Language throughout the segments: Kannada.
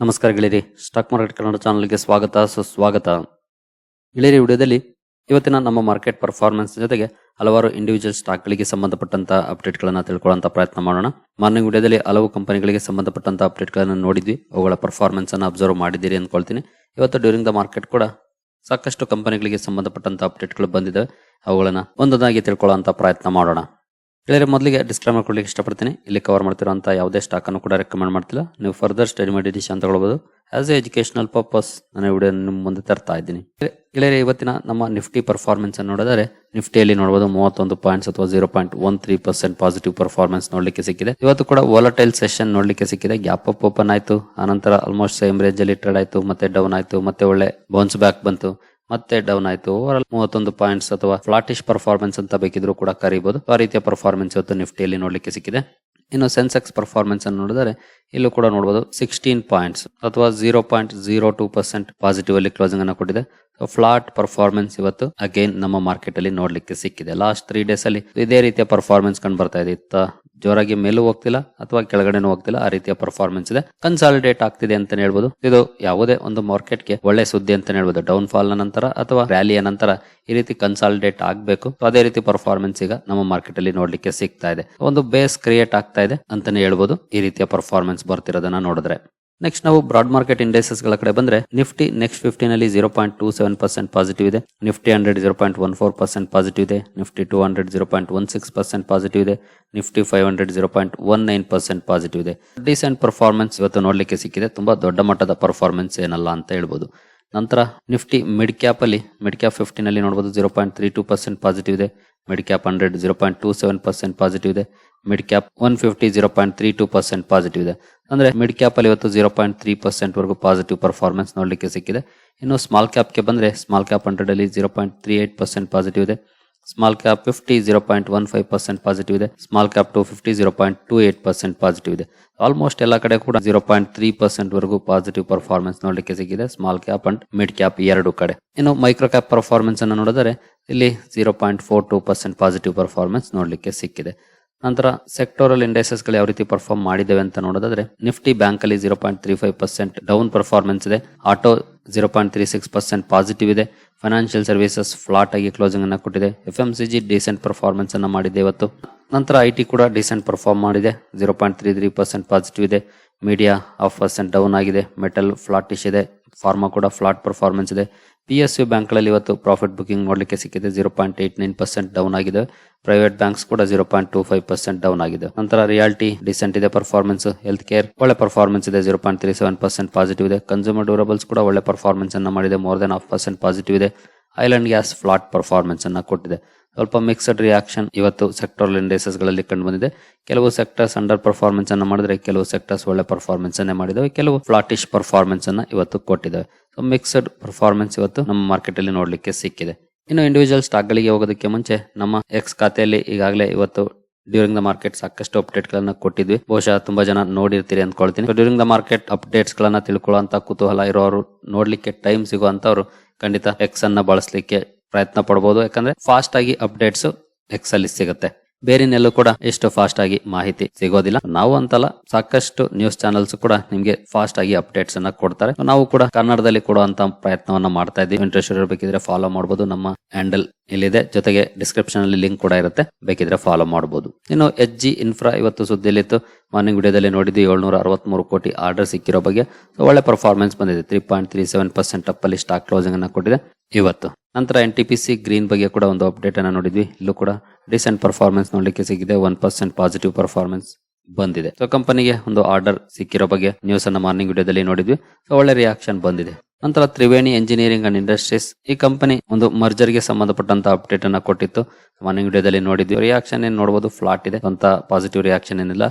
ನಮಸ್ಕಾರ ಗೆಳೆಯರಿ, ಸ್ಟಾಕ್ ಮಾರ್ಕೆಟ್ ಕನ್ನಡ ಚಾನಲ್ಗೆ ಸ್ವಾಗತ, ಸುಸ್ವಾಗತ. ಗೆಳೆಯರಿ ವಿಡಿಯೋದಲ್ಲಿ ಇವತ್ತಿನ ನಮ್ಮ ಮಾರ್ಕೆಟ್ ಪರ್ಫಾರ್ಮೆನ್ಸ್ ಜೊತೆಗೆ ಹಲವಾರು ಇಂಡಿವಿಜುವಲ್ ಸ್ಟಾಕ್ಗಳಿಗೆ ಸಂಬಂಧಪಟ್ಟಂತ ಅಪ್ಡೇಟ್ಗಳನ್ನು ತಿಳ್ಕೊಳ್ಳುವಂತ ಪ್ರಯತ್ನ ಮಾಡೋಣ. ಮಾರ್ನಿಂಗ್ ವಿಡಿಯೋದಲ್ಲಿ ಹಲವು ಕಂಪನಿಗಳಿಗೆ ಸಂಬಂಧಪಟ್ಟಂತ ಅಪ್ಡೇಟ್ಗಳನ್ನು ನೋಡಿದ್ವಿ. ಅವುಗಳ ಪರ್ಫಾರ್ಮೆನ್ಸ್ ಅನ್ನು ಅಬ್ಸರ್ವ್ ಮಾಡಿದ್ದೀರಿ ಅನ್ಕೊಳ್ತೀನಿ ಇವತ್ತು ಡ್ಯೂರಿಂಗ್ ದ ಮಾರ್ಕೆಟ್ ಕೂಡ ಸಾಕಷ್ಟು ಕಂಪನಿಗಳಿಗೆ ಸಂಬಂಧಪಟ್ಟಂತ ಅಪ್ಡೇಟ್ಗಳು ಬಂದಿದ್ದಾವೆ ಅವುಗಳನ್ನು ಒಂದೊಂದಾಗಿ ತಿಳ್ಕೊಳ್ಳುವಂತ ಪ್ರಯತ್ನ ಮಾಡೋಣ. ಗೆಳೆಯರೆ ಮೊದಲಿಗೆ ಡಿಸ್ಕ್ಲೈಮರ್ ಕೊಡ್ಲಿಕ್ಕೆ ಇಷ್ಟಪಡ್ತೀನಿ. ಇಲ್ಲಿ ಕವರ್ ಮಾಡ್ತಿರೋಂಥ ಯಾವುದೇ ಸ್ಟಾಕನ್ನು ಕೂಡ ರೆಕಮೆಂಡ್ ಮಾಡ್ತಿಲ್ಲ. ನೀವು ಫರ್ದರ್ ಸ್ಟಡಿ ಮಾಡಿ ಅಂತ ಹೇಳ್ಬೋದು ಆಸ್ ಎ ಎಜುಕೇಶನಲ್ ಪರ್ಪಸ್ ನಾನು ವಿಡಿಯೋ ನಿಮ್ಮ ಮುಂದೆ ತರ್ತಾ ಇದ್ದೀನಿ. ಗೆಳೆಯರೆ ಇವತ್ತಿನ ನಮ್ಮ ನಿಫ್ಟಿ ಪರ್ಫಾರ್ಮೆನ್ಸ್ ಅನ್ನು ನೋಡಿದರೆ, ನಿಫ್ಟಿಯಲ್ಲಿ ನೋಡಬಹುದು ಮೂವತ್ತೊಂದು ಪಾಯಿಂಟ್ಸ್ ಅಥವಾ zero point one three percent positive performance ನೋಡಲಿಕ್ಕೆ ಸಿಕ್ಕಿದೆ. ಇವತ್ತು ಕೂಡ ವಾಲಟೈಲ್ ಸೆಷನ್ ನೋಡಲಿಕ್ಕೆ ಸಿಕ್ಕಿದೆ. ಗ್ಯಾಪ್ ಅಪ್ ಓಪನ್ ಆಯಿತು. ಆನಂತರ ಆಲ್ಮೋಸ್ಟ್ ಸೇಮ್ ರೇಂಜ್ ಅಲ್ಲಿ ಟ್ರೇಡ್ ಆಯಿತು, ಮತ್ತೆ ಡೌನ್ ಆಯಿತು, ಮತ್ತೆ ಒಳ್ಳೆ ಬೌನ್ಸ್ ಬ್ಯಾಕ್ ಬಂತು. ಮತ್ತೆ ಡೌನ್ ಆಯ್ತು. ಓವರ್ ಆಲ್ ಮೂವತ್ತೊಂದು ಪಾಯಿಂಟ್ಸ್ ಅಥವಾ ಫ್ಲಾಟಿಶ್ ಪರ್ಫಾರ್ಮೆನ್ಸ್ ಅಂತ ಬೇಕಿದ್ರು ಕೂಡ ಕರೀಬಹುದು ಆ ರೀತಿಯ ಪರ್ಫಾರ್ಮೆನ್ಸ್ ಇವತ್ತು ನಿಫ್ಟಿಯಲ್ಲಿ ನೋಡ್ಲಿಕ್ಕೆ ಸಿಕ್ಕಿದೆ. ಇನ್ನು ಸೆನ್ಸೆಕ್ಸ್ ಪರ್ಫಾರ್ಮೆನ್ಸ್ ಅನ್ನು ನೋಡಿದರೆ ಇಲ್ಲೂ ಕೂಡ ನೋಡಬಹುದು ಸಿಕ್ಸ್ಟೀನ್ ಪಾಯಿಂಟ್ಸ್ ಅಥವಾ zero point zero two percent positive ಅಲ್ಲಿ ಕ್ಲೋಸಿಂಗ್ ಅನ್ನು ಕೊಟ್ಟಿದೆ. ಫ್ಲಾಟ್ ಪರ್ಫಾರ್ಮೆನ್ಸ್ ಇವತ್ತು ಅಗೇನ್ ನಮ್ಮ ಮಾರ್ಕೆಟ್ ಅಲ್ಲಿ ನೋಡ್ಲಿಕ್ಕೆ ಸಿಕ್ಕಿದೆ. ಲಾಸ್ಟ್ ತ್ರೀ ಡೇಸ್ ಅಲ್ಲಿ ಇದೇ ರೀತಿಯ ಪರ್ಫಾರ್ಮೆನ್ಸ್ ಕಂಡು ಬರ್ತಾ ಇದೆ. ಇತ್ತ ಜೋರಾಗಿ ಮೇಲೂ ಹೋಗ್ತಿಲ್ಲ ಅಥವಾ ಕೆಳಗಡೆನೂ ಹೋಗ್ತಿಲ್ಲ, ಆ ರೀತಿಯ ಪರ್ಫಾರ್ಮೆನ್ಸ್ ಇದೆ. ಕನ್ಸಾಲಿಡೇಟ್ ಆಗ್ತಿದೆ ಅಂತ ಹೇಳ್ಬೋದು. ಇದು ಯಾವುದೇ ಒಂದು ಮಾರ್ಕೆಟ್ಗೆ ಒಳ್ಳೆ ಸುದ್ದಿ ಅಂತ ಹೇಳ್ಬೋದು. ಡೌನ್ ಫಾಲ್ ನಂತರ ಅಥವಾ ರ್ಯಾಲಿಯ ನಂತರ ಈ ರೀತಿ ಕನ್ಸಾಲಿಡೇಟ್ ಆಗಬೇಕು. ಅದೇ ರೀತಿ ಪರ್ಫಾರ್ಮೆನ್ಸ್ ಈಗ ನಮ್ಮ ಮಾರ್ಕೆಟ್ ಅಲ್ಲಿ ನೋಡ್ಲಿಕ್ಕೆ ಸಿಗ್ತಾ ಇದೆ. ಒಂದು ಬೇಸ್ ಕ್ರಿಯೇಟ್ ಆಗ್ತಾ ಇದೆ ಅಂತಾನೆ ಹೇಳ್ಬೋದು. ಈ ರೀತಿಯ ಪರ್ಫಾರ್ಮೆನ್ಸ್ ಬರ್ತಿರೋದನ್ನ ನೋಡಿದ್ರೆ. ನೆಕ್ಸ್ಟ್ ನಾವು ಬ್ರಾಡ್ ಮಾರ್ಕೆಟ್ ಇಂಡೆಕ್ಸಸ್ಗಳ ಕಡೆ ಬಂದ್ರೆ ನಿಫ್ಟಿ ನೆಕ್ಸ್ಟ್ ಫಿಫ್ಟಿ ನಲ್ಲಿ zero point two seven percent positive ಇದೆ. Nifty hundred zero point one four percent positive ಇದೆ. Nifty two hundred zero point one six percent positive ಇದೆ. Nifty five hundred zero point one nine percent positive ಇದೆ. ಡಿಸೆಂಟ್ ಪರ್ಫಾರ್ಮೆನ್ಸ್ ಇವತ್ತು ನೋಡ್ಲಿಕ್ಕೆ ಸಿಕ್ಕಿದೆ. ತುಂಬಾ ದೊಡ್ಡ ಮಟ್ಟದ ಪರ್ಫಾರ್ಮೆನ್ಸ್ ಏನಲ್ಲ ಅಂತ ಹೇಳ್ಬೋದು. ನಂತರ ನಿಫ್ಟಿ ಮಿಡ್ ಕ್ಯಾಪ್ ಅಲ್ಲಿ ಮಿಡ್ ಕ್ಯಾಪ್ ಫಿಫ್ಟಿನಲ್ಲಿ ನೋಡಬಹುದು zero point three two percent positive ಇದೆ. Mid cap hundred zero point two seven percent positive ಇದೆ. Mid cap one fifty zero point three two percent positive ಇದೆ. ಅಂದ್ರೆ ಮಿಡ್ ಕ್ಯಾಪ್ ಅಲ್ಲಿ ಇವತ್ತು ಜೀರೋ ಪಾಯಿಂಟ್ ತ್ರೀ ಪರ್ಸೆಂಟ್ ವರೆಗೂ ಪಾಸಿಟಿವ್ ಪರ್ಫಾರ್ಮೆನ್ಸ್ ನೋಡಲಿಕ್ಕೆ ಸಿಕ್ಕಿದೆ. ಇನ್ನು ಸ್ಮಾಲ್ ಕ್ಯಾಪ್ಗೆ ಬಂದ್ರೆ ಸ್ಮಾಲ್ ಕ್ಯಾಪ್ ಹಂಡ್ರೆಡ್ ಅಲ್ಲಿ zero point three eight percent positive ಇದೆ. Small cap fifty zero point one five percent positive ಇದೆ. Small cap two fifty zero point two eight percent positive ಇದೆ. ಆಲ್ಮೋಸ್ಟ್ ಎಲ್ಲ ಕಡೆ ಕೂಡ ಜೀರೋ ಪಾಯಿಂಟ್ ತ್ರೀ ಪರ್ಸೆಂಟ್ ವರೆಗೂ ಪಾಸಿಟಿವ್ ಪರ್ಫಾರ್ಮೆನ್ಸ್ ನೋಡಲಿಕ್ಕೆ ಸಿಕ್ಕಿದೆ. Small cap and mid cap ಎರಡು ಕಡೆ. ಇನ್ನು ಮೈಕ್ರೋ ಕ್ಯಾಪ್ ಪರ್ಫಾರ್ಮೆನ್ಸ್ ಅನ್ನು ನೋಡಿದರೆ ಇಲ್ಲಿ zero point four two percent positive performance ನೋಡಲಿಕ್ಕೆ ಸಿಕ್ಕಿದೆ. ನಂತರ ಸೆಕ್ಟೋರಲ್ ಇಂಡೆಕ್ಸಸ್ಗಳು ಗಳು ಯಾವ ರೀತಿ ಪರ್ಫಾರ್ಮ್ ಮಾಡಿದ್ದೇವೆ ಅಂತ ನೋಡೋದಾದ್ರೆ ನಿಫ್ಟಿ ಬ್ಯಾಂಕ್ ಅಲ್ಲಿ zero point three five percent down performance ಇದೆ. Auto zero point three six percent positive ಇದೆ. ಫೈನಾನ್ಷಿಯಲ್ ಸರ್ವಿಸಸ್ ಫ್ಲಾಟ್ ಆಗಿ ಕ್ಲೋಸಿಂಗ್ ಅನ್ನ ಕೊಟ್ಟಿದೆ. F M C G decent performance ಅನ್ನ ಮಾಡಿದೆ ಇವತ್ತು. ನಂತರ ಐ ಟಿ ಕೂಡ ಡಿಸೆಂಟ್ ಪರ್ಫಾರ್ಮ್ ಮಾಡಿದೆ. Zero point three three percent positive ಇದೆ. ಮೀಡಿಯಾ ಹಾಫ್ ಪರ್ಸೆಂಟ್ ಡೌನ್ ಆಗಿದೆ. ಮೆಟಲ್ ಫ್ಲಾಟಿಶ್ ಇದೆ. ಫಾರ್ಮಾ ಕೂಡ ಫ್ಲಾಟ್ ಪರ್ಫಾರ್ಮೆನ್ಸ್ ಇದೆ. ಪಿ ಎಸ್ ಯು ಬ್ಯಾಂಕ್ಗಳಲ್ಲಿ ಇವತ್ತು ಪ್ರಾಫಿಟ್ ಬುಕಿಂಗ್ ಮಾಡಲಿಕ್ಕೆ ಸಿಕ್ಕಿದೆ. Zero point eight nine percent down ಆಗಿದೆ. ಪ್ರೈವೇಟ್ ಬ್ಯಾಂಕ್ಸ್ ಕೂಡ zero point two five percent down ಆಗಿದೆ. ನಂತರ ರಿಯಾಲಿಟಿ ಡಿಸೆಂಟ್ ಇದೆ ಪರ್ಫಾರ್ಮೆನ್ಸ್ ಹೆಲ್ತ್ ಕೇರ್ ಒಳ್ಳೆ ಪರ್ಫಾರ್ಮೆನ್ಸ್ ಇದೆ zero point three seven percent positive ಇದೆ. ಕನ್ಸ್ಯೂಮರ್ ಡ್ಯೂರಬಲ್ಸ್ ಕೂಡ ಒಳ್ಳೆ ಪರ್ಫಾರ್ಮೆನ್ಸ್ ಅನ್ನ ಮಾಡಿದೆ. More than half percent positive ಇದೆ. Oil and gas flat performance ಅನ್ನು ಕೊಟ್ಟಿದೆ. ಸ್ವಲ್ಪ ಮಿಕ್ಸ್ಡ್ ರಿಯಾಕ್ಷನ್ ಇವತ್ತು ಸೆಕ್ಟರಲ್ ಇಂಡೇಸಸ್ಗಳಲ್ಲಿ ಕಂಡು ಬಂದಿದೆ ಕೆಲವು ಸೆಕ್ಟರ್ಸ್ ಅಂಡರ್ ಪರ್ಫಾರ್ಮೆನ್ಸ್ ಅನ್ನು ಮಾಡಿದ್ರೆ, ಕೆಲವು ಸೆಕ್ಟರ್ಸ್ ಒಳ್ಳೆ ಪರ್ಫಾರ್ಮೆನ್ಸ್ ಅನ್ನೇ ಮಾಡಿದವೆ, ಕೆಲವು ಫ್ಲಾಟಿಶ್ ಪರ್ಫಾರ್ಮೆನ್ಸ್ ಅನ್ನ ಇವತ್ತು ಕೊಟ್ಟಿದ್ದಾವೆ ಸೊ ಮಿಕ್ಸ್ಡ್ ಪರ್ಫಾರ್ಮೆನ್ಸ್ ಇವತ್ತು ನಮ್ಮ ಮಾರ್ಕೆಟ್ ಅಲ್ಲಿ ನೋಡ್ಲಿಕ್ಕೆ ಸಿಕ್ಕಿದೆ. ಇನ್ನು ಇಂಡಿವಿಜುವಲ್ ಸ್ಟಾಕ್ ಗಳಿಗೆ ಹೋಗೋದಕ್ಕೆ ಮುಂಚೆ ನಮ್ಮ ಎಕ್ಸ್ ಖಾತೆಯಲ್ಲಿ ಈಗಾಗಲೇ ಇವತ್ತು ಡ್ಯೂರಿಂಗ್ ದ ಮಾರ್ಕೆಟ್ ಸಾಕಷ್ಟು ಅಪ್ಡೇಟ್ ಗಳನ್ನ ಕೊಟ್ಟಿದ್ವಿ. ಬಹುಶಃ ತುಂಬಾ ಜನ ನೋಡಿರ್ತೀರಿ ಅಂದ್ಕೊಳ್ತೀನಿ. ಡ್ಯೂರಿಂಗ್ ದ ಮಾರ್ಕೆಟ್ ಅಪ್ಡೇಟ್ಸ್ ಗಳನ್ನ ತಿಳ್ಕೊಳ್ಳುವಂತ ಕುತೂಹಲ ಇರೋರು ನೋಡ್ಲಿಕ್ಕೆ ಟೈಮ್ ಸಿಗುವಂತವ್ರು ಖಂಡಿತ ಎಕ್ಸ್ ಅನ್ನ ಬಳಸಲಿಕ್ಕೆ ಪ್ರಯತ್ನ ಪಡಬಹುದು ಯಾಕಂದ್ರೆ ಫಾಸ್ಟ್ ಆಗಿ ಅಪ್ಡೇಟ್ಸ್ ಎಕ್ಸ್ ಅಲ್ಲಿ ಸಿಗುತ್ತೆ. ಬೇರೆನೆಲ್ಲೂ ಕೂಡ ಎಷ್ಟು ಫಾಸ್ಟ್ ಆಗಿ ಮಾಹಿತಿ ಸಿಗೋದಿಲ್ಲ. ನಾವು ಅಂತಲ್ಲ, ಸಾಕಷ್ಟು ನ್ಯೂಸ್ ಚಾನೆಲ್ಸ್ ಕೂಡ ನಿಮ್ಗೆ ಫಾಸ್ಟ್ ಆಗಿ ಅಪ್ಡೇಟ್ಸ್ ಅನ್ನ ಕೊಡ್ತಾರೆ. ನಾವು ಕೂಡ ಕನ್ನಡದಲ್ಲಿ ಕೊಡುವಂತ ಪ್ರಯತ್ನವನ್ನ ಮಾಡ್ತಾ ಇದ್ದೀವಿ. ಇಂಟ್ರೆಸ್ಟ್ ಇರಬೇಕಿದ್ರೆ ಫಾಲೋ ಮಾಡಬಹುದು ನಮ್ಮ ಹ್ಯಾಂಡಲ್ ಇಲ್ಲಿದೆ. ಜೊತೆಗೆ ಡಿಸ್ಕ್ರಿಪ್ಷನ್ ಅಲ್ಲಿ ಲಿಂಕ್ ಕೂಡ ಇರುತ್ತೆ. ಬೇಕಿದ್ರೆ ಫಾಲೋ ಮಾಡಬಹುದು ಇನ್ನು ಎಚ್ ಜಿ ಇನ್ಫ್ರಾ ಇವತ್ತು ಸುದ್ದಿಯಲ್ಲಿತ್ತು. ಮಾರ್ನಿಂಗ್ ವಿಡಿಯೋದಲ್ಲಿ ನೋಡಿದ್ದು ಏಳ್ನೂರ ಅರವತ್ಮೂರು ಕೋಟಿ ಆರ್ಡರ್ ಸಿಕ್ಕಿರೋ ಬಗ್ಗೆ. ಒಳ್ಳೆ ಪರ್ಫಾರ್ಮೆನ್ಸ್ ಬಂದಿದೆ. Three point three seven percent up ಅಲ್ಲಿ ಸ್ಟಾಕ್ ಕ್ಲೋಸಿಂಗ್ ಅನ್ನ ಕೊಟ್ಟಿದೆ. ಇವತ್ತು. ನಂತರ N T P C green ಬಗ್ಗೆ ಕೂಡ ಒಂದು ಅಪ್ಡೇಟ್ ಅನ್ನ ನೋಡಿದ್ವಿ. ಇಲ್ಲೂ ಕೂಡ ರೀಸೆಂಟ್ ಪರ್ಫಾರ್ಮೆನ್ಸ್ ನೋಡ್ಲಿಕ್ಕೆ ಸಿಕ್ಕಿದೆ. ಒನ್ ಪರ್ಸೆಂಟ್ ಪಾಸಿಟಿವ್ ಪರ್ಫಾರ್ಮೆನ್ಸ್ ಬಂದಿದೆ. ಸೊ ಕಂಪನಿಗೆ ಒಂದು ಆರ್ಡರ್ ಸಿಕ್ಕಿರೋ ಬಗ್ಗೆ ನ್ಯೂಸ್ ಅನ್ನ ಮಾರ್ನಿಂಗ್ ವಿಡಿಯೋದಲ್ಲಿ ನೋಡಿದ್ವಿ. ಸೊ ಒಳ್ಳೆ ರಿಯಾಕ್ಷನ್ ಬಂದಿದೆ. ನಂತರ ತ್ರಿವೇಣಿ ಎಂಜಿನಿಯರಿಂಗ್ ಅಂಡ್ ಇಂಡಸ್ಟ್ರೀಸ್ ಈ ಕಂಪನಿ ಒಂದು ಮರ್ಜರ್ಗೆ ಸಂಬಂಧಪಟ್ಟಂತ ಅಪ್ಡೇಟ್ ಅನ್ನ ಕೊಟ್ಟಿತ್ತು. ಮಾರ್ನಿಂಗ್ ವಿಡಿಯೋದಲ್ಲಿ ನೋಡಿದ್ವಿ. ರಿಯಾಕ್ಷನ್ ಏನ್ ನೋಡಬಹುದು ಫ್ಲಾಟ್ ಇದೆ. ಅಂತ ಪಾಸಿಟಿವ್ ರಿಯಾಕ್ಷನ್ ಏನಿಲ್ಲ.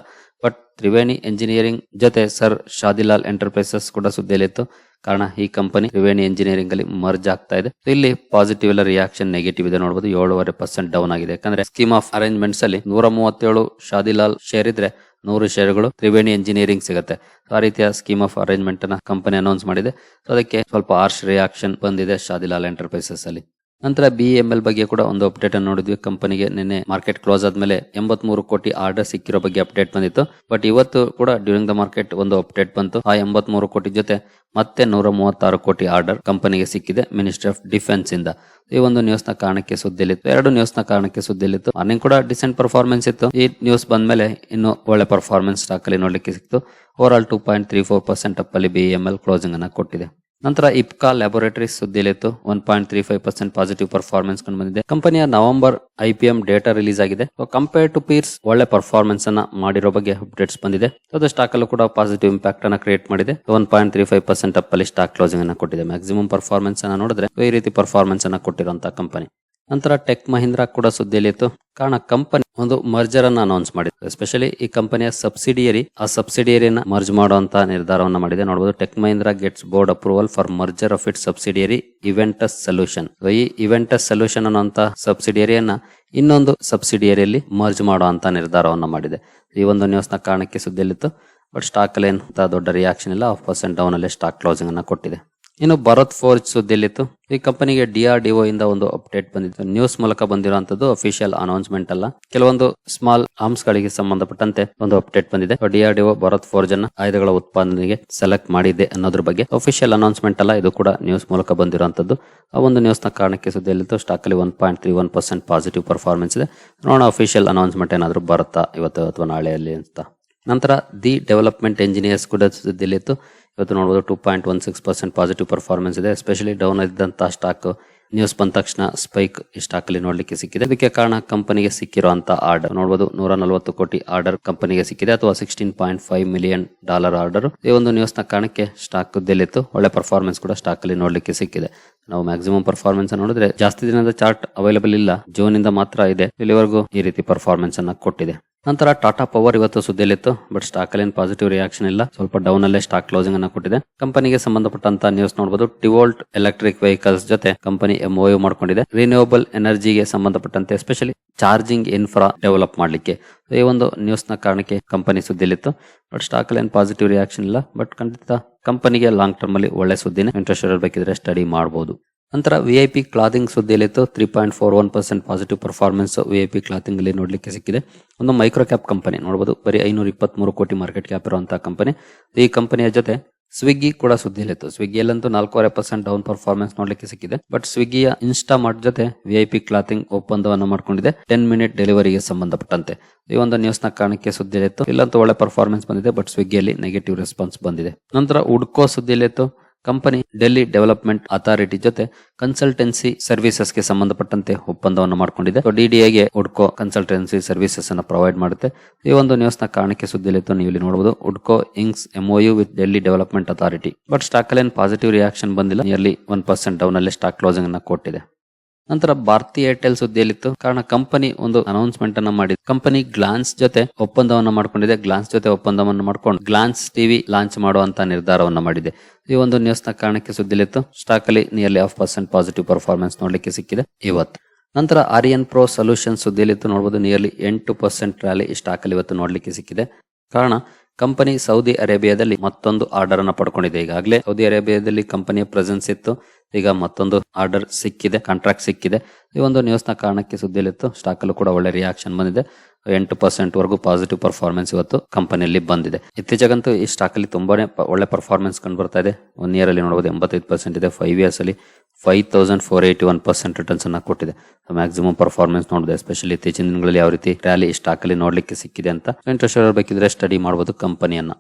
ಬಟ್ ತ್ರಿವೇಣಿ ಎಂಜಿನಿಯರಿಂಗ್ ಜೊತೆ ಸರ್ ಶಾದಿಲಾಲ್ ಎಂಟರ್ಪ್ರೈಸಸ್ ಕೂಡ ಸುದ್ದಿಯಲ್ಲಿತ್ತು. ಕಾರಣ ಈ ಕಂಪನಿ ತ್ರಿವೇಣಿ ಎಂಜಿನಿಯರಿಂಗ್ ಅಲ್ಲಿ ಮರ್ಜ್ ಆಗ್ತಾ ಇದೆ. ಇಲ್ಲಿ ಪಾಸಿಟಿವ್ ಎಲ್ಲ ರಿಯಾಕ್ಷನ್ ನೆಗೆಟಿವ್ ಇದೆ ನೋಡಬಹುದು ಏಳುವರೆ ಪರ್ಸೆಂಟ್ ಡೌನ್ ಆಗಿದೆ. ಯಾಕಂದ್ರೆ ಸ್ಕೀಮ್ ಆಫ್ ಅರೇಂಜ್ಮೆಂಟ್ಸ್ ಅಲ್ಲಿ ನೂರ ಮೂವತ್ತೇಳು ಶಾದಿಲಾಲ್ ಶೇರ್ ಇದ್ರೆ ನೂರು ಶೇರ್ಗಳು ತ್ರಿವೇಣಿ ಎಂಜಿನಿಯರಿಂಗ್ ಸಿಗುತ್ತೆ. ಆ ರೀತಿಯ ಸ್ಕೀಮ್ ಆಫ್ ಅರೇಂಜ್ಮೆಂಟ್ ಅನ್ನ ಕಂಪನಿ ಅನೌನ್ಸ್ ಮಾಡಿದೆ. ಸೊ ಅದಕ್ಕೆ ಸ್ವಲ್ಪ ಆರ್ಶ್ ರಿಯಾಕ್ಷನ್ ಬಂದಿದೆ ಶಾದಿಲಾಲ್ ಎಂಟರ್ಪ್ರೈಸಸ್ ಅಲ್ಲಿ. ನಂತರ ಬಿ ಎಂ ಎಲ್ ಬಗ್ಗೆ ಕೂಡ ಒಂದು ಅಪ್ಡೇಟ್ ಅನ್ನು ನೋಡಿದ್ವಿ. ಕಂಪನಿಗೆ ನಿನ್ನೆ ಮಾರ್ಕೆಟ್ ಕ್ಲೋಸ್ ಆದ್ಮೇಲೆ ಎಂಬತ್ಮೂರು ಕೋಟಿ ಆರ್ಡರ್ ಸಿಕ್ಕಿರೋ ಬಗ್ಗೆ ಅಪ್ಡೇಟ್ ಬಂದಿತ್ತು. ಬಟ್ ಇವತ್ತು ಕೂಡ ಡ್ಯೂರಿಂಗ್ ದ ಮಾರ್ಕೆಟ್ ಒಂದು ಅಪ್ಡೇಟ್ ಬಂತು. ಆ ಎಂಬತ್ಮೂರು ಕೋಟಿ ಜೊತೆ ಮತ್ತೆ ನೂರ ಮೂವತ್ತಾರು ಕೋಟಿ ಆರ್ಡರ್ ಕಂಪನಿಗೆ ಸಿಕ್ಕಿದೆ. ಮಿನಿಸ್ಟ್ರಿ ಆಫ್ ಡಿಫೆನ್ಸ್ ಇಂದ. ಈ ಒಂದು ನ್ಯೂಸ್ನ ಕಾರಣಕ್ಕೆ ಸುದ್ದಿಲಿತ್ತು ಎರಡು ನ್ಯೂಸ್ನ ಕಾರಣಕ್ಕೆ ಸುದ್ದಿಲಿತ್ತು ಮಾರ್ನಿಂಗ್ ಕೂಡ ಡಿಸೆಂಟ್ ಪರ್ಫಾರ್ಮೆನ್ಸ್ ಇತ್ತು. ಈ ನ್ಯೂಸ್ ಬಂದ ಮೇಲೆ ಇನ್ನು ಒಳ್ಳೆ ಪರ್ಫಾರ್ಮೆನ್ಸ್ ಸ್ಟಾಕ್ ಅಲ್ಲಿ ನೋಡ್ಲಿಕ್ಕೆ ಸಿಕ್ತು overall two point three four percent up ಅಲ್ಲಿ ಬಿ ಎಂ ಎಲ್ ಕ್ಲೋಸಿಂಗ್ ಅನ್ನ ಕೊಟ್ಟಿದೆ. ನಂತರ Ipca laboratories ಸುದ್ದಿಲಿತ್ತು one point three five percent positive performance ಕಂಡು ಬಂದಿದೆ ಕಂಪನಿಯ November I P M data release ಆಗಿದೆ ಕಂಪೇರ್ ಟು ಪೀರ್ಸ್ ಒಳ್ಳೆ ಪರ್ಫಾರ್ಮೆನ್ಸ್ ಅನ್ನ ಮಾಡಿರೋ ಬಗ್ಗೆ ಅಪ್ಡೇಟ್ಸ್ ಬಂದಿದೆ. ಅದು ಸ್ಟಾಕ್ ಅಲ್ಲೂ ಕೂಡ ಪಾಸಿಟಿವ್ ಇಂಪ್ಯಾಕ್ಟ್ ಅನ್ನ ಕ್ರಿಯೇಟ್ ಮಾಡಿದೆ. One point three five percent up ಅಲ್ಲಿ ಸ್ಟಾಕ್ ಕ್ಲೋಸಿಂಗ್ ಅನ್ನ ಕೊಟ್ಟಿದೆ. ಮ್ಯಾಕ್ಸಿಮಮ್ ಪರ್ಫಾರ್ಮೆನ್ಸ್ ಅನ್ನ ನೋಡಿದ್ರೆ, ಈ ರೀತಿ ಪರ್ಫಾರ್ಮೆನ್ಸ್ ಅನ್ನ ಕೊಟ್ಟಿರುವಂತಹ ಕಂಪನಿ ನಂತರ ಟೆಕ್ ಮಹೀಂದ್ರ ಕೂಡ ಸುದ್ದಿಯಲ್ಲಿತ್ತು ಕಾರಣ ಕಂಪನಿ ಒಂದು ಮರ್ಜರ್ ಅನ್ನ ಅನೌನ್ಸ್ ಮಾಡಿದೆ ಎಸ್ಪೆಷಲಿ ಈ ಕಂಪನಿಯ ಸಬ್ಸಿಡಿಯರಿ ಆ ಸಬ್ಸಿಡಿಯರಿನ ಮರ್ಜ್ ಮಾಡುವಂತಹ ನಿರ್ಧಾರವನ್ನು ಮಾಡಿದೆ ನೋಡಬಹುದು tech Mahindra gets board approval for merger of it subsidiary Eventus solution ಈ ಇವೆಂಟಸ್ ಸೊಲ್ಯೂಷನ್ ಅನ್ನುವಂತ ಸಬ್ಸಿಡಿಯರಿಯನ್ನ ಇನ್ನೊಂದು ಸಬ್ಸಿಡಿಯರಿಯಲ್ಲಿ ಮರ್ಜ್ ಮಾಡುವಂತಹ ನಿರ್ಧಾರವನ್ನು ಮಾಡಿದೆ ಈ ಒಂದು ನ್ಯೂಸ್ನ ಕಾರಣಕ್ಕೆ ಸುದ್ದಿಯಲ್ಲಿತ್ತು ಬಟ್ ಸ್ಟಾಕ್ ಅಲ್ಲಿ ದೊಡ್ಡ ರಿಯಾಕ್ಷನ್ ಇಲ್ಲ ಆಫ್ ಪರ್ಸೆಂಟ್ ಡೌನ್ ಅಲ್ಲಿ ಸ್ಟಾಕ್ ಕ್ಲೋಸಿಂಗ್ ಅನ್ನ ಕೊಟ್ಟಿದೆ ಇನ್ನು ಭರತ್ ಫೋರ್ಜ್ ಸುದ್ದಿಯಲ್ಲಿತ್ತು ಈ ಕಂಪನಿಗೆ ಡಿಆರ್ಡಿಒ ಇಂದ ಒಂದು ಅಪ್ಡೇಟ್ ಬಂದಿತ್ತು. ನ್ಯೂಸ್ ಮೂಲಕ ಬಂದಿರುವಂತದ್ದು ಅಫಿಷಿಯಲ್ ಅನೌನ್ಸ್ಮೆಂಟ್ ಅಲ್ಲ. ಕೆಲವೊಂದು ಸ್ಮಾಲ್ ಆರ್ಮ್ಸ್ ಗಳಿಗೆ ಸಂಬಂಧಪಟ್ಟಂತೆ ಒಂದು ಅಪ್ಡೇಟ್ ಬಂದಿದೆ. ಡಿಆರ್ಡಿಒ ಭರತ್ ಫೋರ್ಜ್ ಅನ್ನ ಆಯುಧಗಳ ಉತ್ಪಾದನೆಗೆ ಸೆಲೆಕ್ಟ್ ಮಾಡಿದೆ ಅನ್ನೋದ್ರ ಬಗ್ಗೆ ಅಫಿಷಿಯಲ್ ಅನೌನ್ಸ್ಮೆಂಟ್ ಅಲ್ಲ. ಇದು ಕೂಡ ನ್ಯೂಸ್ ಮೂಲಕ ಬಂದಿರುವಂತದ್ದು ಆ ಒಂದು ನ್ಯೂಸ್ನ ಕಾರಣಕ್ಕೆ ಸುದ್ದಿಯಲ್ಲಿತ್ತು ಸ್ಟಾಕ್ ಅಲ್ಲಿ one point three one percent positive performance ಇದೆ. ನೋಡೋಣ ಅಫಿಷಿಯಲ್ ಅನೌನ್ಸ್ಮೆಂಟ್ ಏನಾದರೂ ಬರುತ್ತಾ ಇವತ್ತು ಅಥವಾ ನಾಳೆಯಲ್ಲಿ ಅಂತ. ನಂತರ ದಿ ಡೆವಲಪ್ಮೆಂಟ್ ಎಂಜಿನಿಯರ್ಸ್ ಕೂಡ ಸುದ್ದಿಯಲ್ಲಿತ್ತು ಇವತ್ತು ನೋಡಬಹುದು two point one six percent positive performance ಇದೆ. ಎಸ್ಪೆಷಲಿ ಡೌನ್ ಇದ್ದಂತಹ ಸ್ಟಾಕ್ ನ್ಯೂಸ್ ಬಂದ ತಕ್ಷಣ ಸ್ಪೈಕ್ ಈ ಸ್ಟಾಕ್ ಅಲ್ಲಿ ನೋಡ್ಲಿಕ್ಕೆ ಸಿಕ್ಕಿದೆ. ಅದಕ್ಕೆ ಕಾರಣ ಕಂಪನಿಗೆ ಸಿಕ್ಕಿರುವಂಥ ಆರ್ಡರ್ ನೋಡಬಹುದು ನೂರ ನಲವತ್ತು ಕೋಟಿ ಆರ್ಡರ್ ಕಂಪನಿಗೆ ಸಿಕ್ಕಿದೆ ಅಥವಾ sixteen point five million dollar order ಈ ಒಂದು ನ್ಯೂಸ್ನ ಕಾರಣಕ್ಕೆ ಸ್ಟಾಕ್ ದಲ್ಲಿತ್ತು ಒಳ್ಳೆ ಪರ್ಫಾರ್ಮೆನ್ಸ್ ಕೂಡ ಸ್ಟಾಕ್ ಅಲ್ಲಿ ನೋಡ್ಲಿಕ್ಕೆ ಸಿಕ್ಕಿದೆ. ನಾವು ಮ್ಯಾಕ್ಸಿಮಮ್ ಪರ್ಫಾರ್ಮೆನ್ಸ್ ನೋಡಿದ್ರೆ ಜಾಸ್ತಿ ದಿನದ ಚಾರ್ಟ್ ಅವೈಲೇಬಲ್ ಇಲ್ಲ. ಜೂನ್ ಇಂದ ಮಾತ್ರ ಇದೆ. ಇಲ್ಲಿವರೆಗೂ ಈ ರೀತಿ ಪರ್ಫಾರ್ಮೆನ್ಸ್ ಅನ್ನ ಕೊಟ್ಟಿದೆ. ನಂತರ ಟಾಟಾ ಪವರ್ ಇವತ್ತು ಸುದ್ದಿಯಲ್ಲಿತ್ತು, ಬಟ್ ಸ್ಟಾಕ್ ಅಲ್ಲಿ ಪಾಸಿಟಿವ್ ರಿಯಾಕ್ಷನ್ ಇಲ್ಲ. ಸ್ವಲ್ಪ ಡೌನ್ ಅಲ್ಲೇ ಸ್ಟಾಕ್ ಕ್ಲೋಸಿಂಗ್ ಅನ್ನ ಕೊಟ್ಟಿದೆ. ಕಂಪನಿಗೆ ಸಂಬಂಧಪಟ್ಟಂತ ನ್ಯೂಸ್ ನೋಡಬಹುದು ಟಿವೋಲ್ಟ್ ಎಲೆಕ್ಟ್ರಿಕ್ ವೆಹಿಕಲ್ಸ್ ಜೊತೆ ಕಂಪನಿ ಎಂಒಯು ಮಾಡ್ಕೊಂಡಿದೆ. ರಿನ್ಯೂವಬಲ್ ಎನರ್ಜಿಗೆ ಸಂಬಂಧಪಟ್ಟಂತೆ ಎಸ್ಪೆಷಲಿ ಚಾರ್ಜಿಂಗ್ ಇನ್ಫ್ರಾ ಡೆವಲಪ್ ಮಾಡಲಿಕ್ಕೆ. ಈ ಒಂದು ನ್ಯೂಸ್ನ ಕಾರಣಕ್ಕೆ ಕಂಪನಿ ಸುದ್ದಿಲಿತ್ತು ಬಟ್ ಸ್ಟಾಕ್ ಅಲ್ಲಿ ಪಾಸಿಟಿವ್ ರಿಯಾಕ್ಷನ್ ಇಲ್ಲ ಬಟ್ ಖಂಡಿತ ಕಂಪನಿಗೆ ಲಾಂಗ್ ಟರ್ಮ್ ಅಲ್ಲಿ ಒಳ್ಳೆ ಸುದ್ದಿನ ಇಂಟ್ರೆಸ್ಟ್ ಇರಬೇಕಿದ್ರೆ ಸ್ಟಡಿ ಮಾಡಬಹುದು ನಂತರ V I P clothing ಸುದ್ದಿಯಲ್ಲಿತ್ತು. Three point four one percent positive performance V I P clothing ಅಲ್ಲಿ ನೋಡಲಿಕ್ಕೆ ಸಿಕ್ಕಿದೆ. ಒಂದು ಮೈಕ್ರೋ ಕ್ಯಾಪ್ ಕಂಪನಿ ನೋಡಬಹುದು ಬರೀ ಐನೂರ ಇಪ್ಪತ್ಮೂರು ಕೋಟಿ ಮಾರ್ಕೆಟ್ ಕ್ಯಾಪ್ ಇರುವಂತಹ ಕಂಪನಿ ಈ ಕಂಪನಿಯ ಜೊತೆ ಸ್ವಿಗ್ಗಿ ಕೂಡ ಸುದ್ದಿಯಲ್ಲಿತ್ತು. ಸ್ವಿಗ್ಗಿಯಲ್ಲಂತೂ ನಾಲ್ಕೂವರೆ ಪರ್ಸೆಂಟ್ ಡೌನ್ ಪರ್ಫಾರ್ಮೆನ್ಸ್ ನೋಡಲಿಕ್ಕೆ ಸಿಕ್ಕಿದೆ. ಬಟ್ ಸ್ವಿಗ್ಗಿಯ ಇನ್ಸ್ಟಾಮಾರ್ಟ್ ಜೊತೆ ವಿ ಐ ಪಿ ಕ್ಲಾತಿಂಗ್ ಒಪ್ಪಂದವನ್ನು ಮಾಡಿಕೊಂಡಿದೆ. ಟೆನ್ ಮಿನಿಟ್ ಡೆಲಿವರಿಗೆ ಸಂಬಂಧಪಟ್ಟಂತೆ. ಈ ಒಂದು ನ್ಯೂಸ್ನ ಕಾರಣಕ್ಕೆ ಸುದ್ದಿಯಲ್ಲಿತ್ತು. ಇಲ್ಲಂತೂ ಒಳ್ಳೆ ಪರ್ಫಾರ್ಮೆನ್ಸ್ ಬಂದಿದೆ. ಬಟ್ ಸ್ವಿಗ್ಗಿಯಲ್ಲಿ ನೆಗೆಟಿವ್ ರೆಸ್ಪಾನ್ಸ್ ಬಂದಿದೆ. ನಂತರ ಉಡ್ಕೋ ಸುದ್ದಿಯಲ್ಲಿತ್ತು. ಕಂಪನಿ ಡೆಲ್ಲಿ ಡೆವಲಪ್ಮೆಂಟ್ ಅಥಾರಿಟಿ ಜೊತೆ ಕನ್ಸಲ್ಟೆನ್ಸಿ ಸರ್ವಿಸಸ್ಗೆ ಸಂಬಂಧಪಟ್ಟಂತೆ ಒಪ್ಪಂದವನ್ನು ಮಾಡಿಕೊಂಡಿದೆ. ಡಿಡಿಐಗೆ ಉಡ್ಕೋ ಕನ್ಸಲ್ಟೆನ್ಸಿ ಸರ್ವಿಸಸ್ ಅನ್ನು ಪ್ರೊವೈಡ್ ಮಾಡುತ್ತೆ. ಈ ಒಂದು ನ್ಯೂಸ್ನ ಕಾರಣಕ್ಕೆ ಸುದ್ದಿಲಿತ್ತು ನೀವು ಇಲ್ಲಿ ನೋಡಬಹುದು ಉಡ್ಕೋ ಇಂಗ್ಸ್ MOU with Delhi development authority but stock ಅಲ್ಲಿ ಪಾಸಿಟಿವ್ ರಿಯಾಕ್ಷನ್ ಬಂದಿಲ್ಲ. ನಿಯರ್ಲಿ ಒನ್ ಪರ್ಸೆಂಟ್ ಡೌನ್ ಅಲ್ಲಿ ಸ್ಟಾಕ್ ಕ್ಲೋಸಿಂಗ್ ಅನ್ನ ಕೊಟ್ಟಿದೆ. ನಂತರ ಭಾರತಿ ಏರ್ಟೆಲ್ ಸುದ್ದಿಯಲ್ಲಿತ್ತು. ಕಾರಣ, ಕಂಪನಿ ಒಂದು ಅನೌನ್ಸ್ಮೆಂಟ್ ಅನ್ನ ಮಾಡಿದೆ. ಕಂಪನಿ ಗ್ಲಾನ್ಸ್ ಜೊತೆ ಒಪ್ಪಂದವನ್ನ ಮಾಡ್ಕೊಂಡಿದೆ. ಗ್ಲಾನ್ಸ್ ಜೊತೆ ಒಪ್ಪಂದವನ್ನು ಮಾಡ್ಕೊಂಡು ಗ್ಲಾನ್ಸ್ ಟಿವಿ ಲಾಂಚ್ ಮಾಡುವಂತ ನಿರ್ಧಾರವನ್ನ ಮಾಡಿದೆ. ಈ ಒಂದು ನ್ಯೂಸ್ನ ಕಾರಣಕ್ಕೆ ಸುದ್ದಿಲಿತ್ತು ಸ್ಟಾಕ್ ಅಲ್ಲಿ nearly half percent positive performance ನೋಡ್ಲಿಕ್ಕೆ ಸಿಕ್ಕಿದೆ ಇವತ್ತು. ನಂತರ ಆರ್ಯನ್ ಪ್ರೋ ಸೊಲ್ಯೂಷನ್ ಸುದ್ದಿಯಲ್ಲಿತ್ತು. ನೋಡಬಹುದು ನಿಯರ್ಲಿ ಎಂಟು ಪರ್ಸೆಂಟ್ ರ್ಯಾಲಿ ಸ್ಟಾಕ್ ಅಲ್ಲಿ ಇವತ್ತು ನೋಡ್ಲಿಕ್ಕೆ ಸಿಕ್ಕಿದೆ. ಕಾರಣ ಕಂಪನಿ ಸೌದಿ ಅರೇಬಿಯಾದಲ್ಲಿ ಮತ್ತೊಂದು ಆರ್ಡರ್ ಅನ್ನ ಪಡ್ಕೊಂಡಿದೆ. ಈಗಾಗಲೇ ಸೌದಿ ಅರೇಬಿಯಾದಲ್ಲಿ ಕಂಪನಿಯ ಪ್ರೆಸೆನ್ಸ್ ಇತ್ತು. ಈಗ ಮತ್ತೊಂದು ಆರ್ಡರ್ ಸಿಕ್ಕಿದೆ ಕಾಂಟ್ರಾಕ್ಟ್ ಸಿಕ್ಕಿದೆ. ಈ ಒಂದು ನ್ಯೂಸ್ನ ಕಾರಣಕ್ಕೆ ಸುದ್ದಿಯಲ್ಲಿತ್ತು. ಸ್ಟಾಕ್ ಅಲ್ಲೂ ಕೂಡ ಒಳ್ಳೆ ರಿಯಾಕ್ಷನ್ ಬಂದಿದೆ. ಎಂಟು ಪರ್ಸೆಂಟ್ ವರೆಗೂ ಪಾಸಿಟಿವ್ ಪರ್ಫಾರ್ಮೆನ್ಸ್ ಇವತ್ತು ಕಂಪನಿಯಲ್ಲಿ ಬಂದಿದೆ. ಇತ್ತೀಚೆಗಂತೂ ಈ ಸ್ಟಾಕ್ ಅಲ್ಲಿ ತುಂಬಾನೇ ಒಳ್ಳೆ ಪರ್ಫಾರ್ಮೆನ್ಸ್ ಕಂಡು ಬರ್ತಾ ಇದೆ. ಒನ್ ಇಯರ್ ಅಲ್ಲಿ ನೋಡಬಹುದು ಎಂಬತ್ತೈದು ಪರ್ಸೆಂಟ್ ಇದೆ. ಫೈವ್ ಇಯರ್ಸ್ ಅಲ್ಲಿ five thousand four eighty one percent returns ಅನ್ನ ಕೊಟ್ಟಿದೆ. ಮ್ಯಾಕ್ಸಿಮಮ್ ಪರ್ಫಾರ್ಮೆನ್ಸ್ ನೋಡಿದೆ ಎಸ್ಪೆಷಲಿ ಇತ್ತೀಚಿನ ದಿನಗಳಲ್ಲಿ ಯಾವ ರೀತಿ ರ್ಯಾಲಿ ಸ್ಟಾಕ್ ಅಲ್ಲಿ ನೋಡ್ಲಿಕ್ಕೆ ಸಿಕ್ಕಿದೆ ಅಂತ. ಇಂಟ್ರೆಸ್ಟ್ ಬೇಕಿದ್ರೆ ಸ್ಟಡಿ ಮಾಡಬಹುದು ಕಂಪನಿಯನ್ನ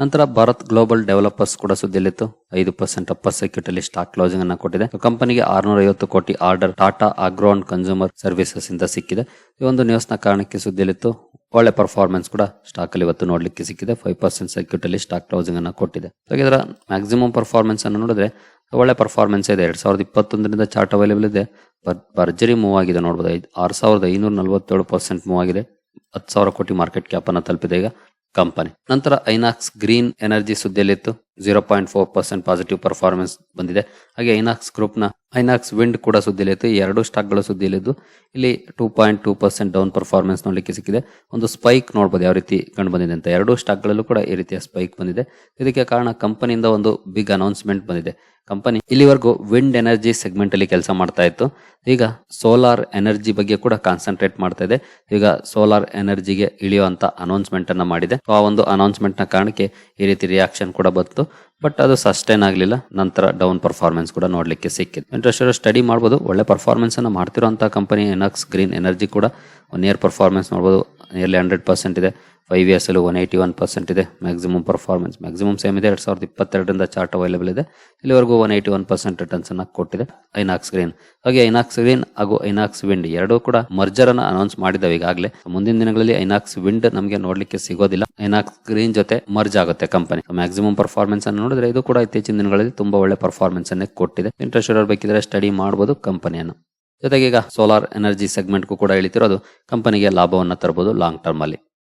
ನಂತರ ಭಾರತ್ ಗ್ಲೋಬಲ್ ಡೆವಲಪರ್ಸ್ ಕೂಡ ಸುದ್ದಿಯಲ್ಲಿತ್ತು. ಐದು percent upper circuit stock closing ಅನ್ನ ಕೊಟ್ಟಿದೆ ಕಂಪನಿಗೆ ಆರ್ನೂರ ಐವತ್ತು crore order Tata agro and consumer services ಇಂದ ಸಿಕ್ಕಿದೆ. ಈ ಒಂದು ನ್ಯೂಸ್ನ ಕಾರಣಕ್ಕೆ ಸುದ್ದಿಯಲ್ಲಿತ್ತು, ಒಳ್ಳೆ ಪರ್ಫಾರ್ಮೆನ್ಸ್ ಕೂಡ ಸ್ಟಾಕ್ ಅಲ್ಲಿ ಇವತ್ತು ನೋಡ್ಲಿಕ್ಕೆ ಸಿಕ್ಕಿದೆ. Five percent circuit stock closing ಅನ್ನ ಕೊಟ್ಟಿದೆ ಇದರ ಮ್ಯಾಕ್ಸಿಮಮ್ ಪರ್ಫಾರ್ಮೆನ್ಸ್ ಅನ್ನು ನೋಡಿದ್ರೆ, ಒಳ್ಳೆ ಪರ್ಫಾರ್ಮೆನ್ಸ್ ಇದೆ. ಎರಡ್ ಸಾವಿರದ ಇಪ್ಪತ್ತೊಂದರಿಂದ ಚಾರ್ಟ್ ಅವೈಲೇಬಲ್ ಇದೆ. ಭರ್ಜರಿ ಮೂವ್ ಆಗಿದೆ ನೋಡಬಹುದು ಆರು ಸಾವಿರದ ಐನೂರ ನಲವತ್ತೇಳು ಪರ್ಸೆಂಟ್ ಮೂವ್ ಆಗಿದೆ. ಹತ್ತು ಸಾವಿರ ಕೋಟಿ ಮಾರ್ಕೆಟ್ ಕ್ಯಾಪ್ ಅನ್ನು ತಲುಪಿದೆ ಈಗ. ಕಂಪನಿ. ನಂತರ Inox green energy ಸುದ್ದಿಯಲ್ಲಿತ್ತು. Zero point four percent positive performance ಬಂದಿದೆ. ಹಾಗೆ ಐನಾಕ್ಸ್ ಗ್ರೂಪ್ನ ಐನಾಕ್ಸ್ ವಿಂಡ್ ಕೂಡ ಸುದ್ದಿಲಿತ್ತು ಎರಡು ಸ್ಟಾಕ್ಗಳು ಸುದ್ದಿಲಿದ್ದು ಇಲ್ಲಿ two point two percent down performance ನೋಡಲಿಕ್ಕೆ ಸಿಕ್ಕಿದೆ. ಒಂದು ಸ್ಪೈಕ್ ನೋಡಬಹುದು ಯಾವ ರೀತಿ ಕಂಡು ಬಂದಿದೆ ಅಂತ. ಎರಡು ಸ್ಟಾಕ್ ಗಳಲ್ಲೂ ಕೂಡ ಈ ರೀತಿಯ ಸ್ಪೈಕ್ ಬಂದಿದೆ. ಇದಕ್ಕೆ ಕಾರಣ ಕಂಪನಿಯಿಂದ ಒಂದು ಬಿಗ್ ಅನೌನ್ಸ್ಮೆಂಟ್ ಬಂದಿದೆ. ಕಂಪನಿ ಇಲ್ಲಿವರೆಗೂ ವಿಂಡ್ ಎನರ್ಜಿ ಸೆಗ್ಮೆಂಟ್ ಅಲ್ಲಿ ಕೆಲಸ ಮಾಡ್ತಾ ಇತ್ತು. ಈಗ ಸೋಲಾರ್ ಎನರ್ಜಿ ಬಗ್ಗೆ ಕೂಡ ಕಾನ್ಸಂಟ್ರೇಟ್ ಮಾಡ್ತಾ ಇದೆ. ಈಗ ಸೋಲಾರ್ ಎನರ್ಜಿಗೆ ಇಳಿಯುವಂತ ಅನೌನ್ಸ್ಮೆಂಟ್ ಅನ್ನ ಮಾಡಿದೆ. ಆ ಒಂದು ಅನೌನ್ಸ್ಮೆಂಟ್ನ ಕಾರಣಕ್ಕೆ ಈ ರೀತಿ ರಿಯಾಕ್ಷನ್ ಕೂಡ ಬಂತು. ಬಟ್ ಅದು ಸಸ್ಟೈನ್ ಆಗಲಿಲ್ಲ. ನಂತರ ಡೌನ್ ಪರ್ಫಾರ್ಮೆನ್ಸ್ ಕೂಡ ನೋಡಲಿಕ್ಕೆ ಸಿಕ್ಕಿದೆ ಇಂಟ್ರೆಸ್ಟ್ ಸ್ಟಡಿ ಮಾಡ್ಬೋದು. ಒಳ್ಳೆ ಪರ್ಫಾರ್ಮೆನ್ಸ್ ಮಾಡ್ತಿರೋ ಮಾಡ್ತಿರೋಂಥ ಕಂಪನಿ ಎನಕ್ಸ್ ಗ್ರೀನ್ ಎನರ್ಜಿ ಕೂಡ ಒನ್ ಇಯರ್ ಪರ್ಫಾರ್ಮೆನ್ಸ್ ನೋಡ್ಬೋದು. ನಿಯರ್ಲಿ ಹಂಡ್ರೆಡ್ ಪರ್ಸೆಂಟ್ ಇದೆ. ಫೈವ್ ಇಯರ್ಸ್ ಅಲ್ಲಿ ಒನ್ ಏಯ್ಟಿ ಒನ್ ಪರ್ಸೆಂಟ್ ಇದೆ. ಮ್ಯಾಕ್ಸಿಮಮ್ ಪರ್ಫಾರ್ಮೆನ್ಸ್ ಮ್ಯಾಕ್ಸಿಮಮ್ ಸೇಮ್ ಇದೆ. ಎರಡ್ ಸಾವಿರದ ಇಪ್ಪತ್ತೆರಡರಿಂದ ಚಾರ್ಟ್ ಅವೈಲೇಬಲ್ ಇದೆ. ಇಲ್ಲಿವರೆಗೂ one eighty one percent returns ಅನ್ನ ಕೊಟ್ಟಿದೆ. ಐನಾಕ್ಸ್ ಗ್ರೀನ್ ಹಾಗೆ ಐನಾಕ್ಸ್ ಗ್ರೀನ್ ಹಾಗೂ ಐನಾಕ್ಸ್ ವಿಂಡ್ ಎರಡೂ ಕೂಡ ಮರ್ಜರ್ ಅನ್ನ ಅನೌನ್ಸ್ ಮಾಡಿದ್ದಾವೆ ಈಗಾಗಲೇ. ಮುಂದಿನ ದಿನಗಳಲ್ಲಿ ಐನಾಕ್ಸ್ ವಿಂಡ್ ನಮಗೆ ನೋಡ್ಲಿಕ್ಕೆ ಸಿಗೋದಿಲ್ಲ. ಐನಾಕ್ಸ್ ಗ್ರೀನ್ ಜೊತೆ ಮರ್ಜ್ ಆಗುತ್ತೆ ಕಂಪನಿ ಮ್ಯಾಕ್ಸಿಮಮ್ ಪರ್ಫಾರ್ಮೆನ್ಸ್ ಅನ್ನು ನೋಡಿದ್ರೆ ಇದು ಕೂಡ ಇತ್ತೀಚಿನ ದಿನಗಳಲ್ಲಿ ತುಂಬಾ ಒಳ್ಳೆ ಪರ್ಫಾರ್ಮೆನ್ಸ್ ಅನ್ನೇ ಕೊಟ್ಟಿದೆ. ಇಂಟ್ರೆಸ್ಟ್ ಇರೋರು ಬೇಕಿದ್ರೆ ಸ್ಟಡಿ ಮಾಡಬಹುದು ಕಂಪನಿಯನ್ನು ಜೊತೆಗೆ ಈಗ ಸೋಲಾರ್ ಎನರ್ಜಿ ಸೆಗ್ಮೆಂಟ್ಗೂ ಕೂಡ ಇಳಿತಿರೋದು. ಕಂಪನಿಗೆ ಲಾಭವನ್ನು ತರಬಹುದು ಲಾಂಗ್ ಟರ್ಮ್ ಅಲ್ಲಿ.